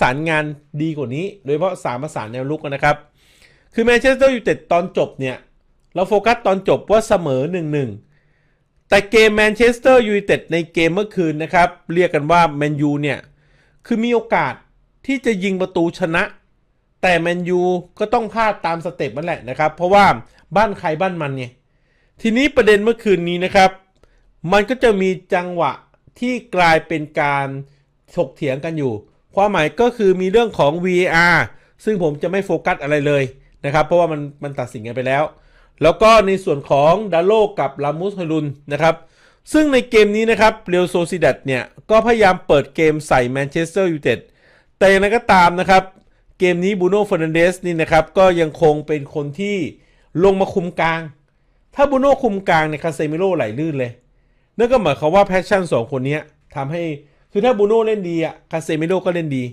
สานงานดีกว่านี้ โดยเฉพาะสามประสานแนวลุกนะครับ คือแมนเชสเตอร์ยูไนเต็ดตอนจบเนี่ย เราโฟกัสตอนจบว่าเสมอ 1-1 แต่เกมแมนเชสเตอร์ยูไนเต็ดในเกมเมื่อคืนนะครับ เรียกกันว่าแมนยูเนี่ย คือมีโอกาสที่จะยิงประตูชนะ แต่แมนยูก็ต้องพลาดตามสเต็ปนั่นแหละนะครับ เพราะว่าบ้านใครบ้านมันเนี่ยทีนี้ประเด็นเมื่อคืนนี้นะครับ มันก็จะมีจังหวะที่กลายเป็นการถกเถียงกันอยู่ ความหมายก็คือมีเรื่องของ VAR ซึ่งผมจะไม่โฟกัสอะไรเลยนะครับ เพราะว่ามันมันตัดสินกันไปแล้ว แล้วก็ในส่วนของดาโลกับลามุสฮลุนนะครับ ซึ่งในเกมนี้นะครับเรียวโซซิดัตเนี่ย ก็พยายามเปิดเกมใส่แมนเชสเตอร์ยูไนเต็ดแต่อย่างไรก็ตามนะครับ เกมนี้บูโน่ฟอร์นันเดสนี่นะครับ ก็ยังคงเป็นคนที่ลงมาคุมกลาง ถ้าบูโน่คุมกลางเนี่ยคาเซมิโร่ไหลลื่นเลยนั่นก็หมายความว่าแพชชั่นสองคนนี้ทำให้ คือถ้าบูโน่เล่นดีอะคาเซมิโร่ก็เล่นดี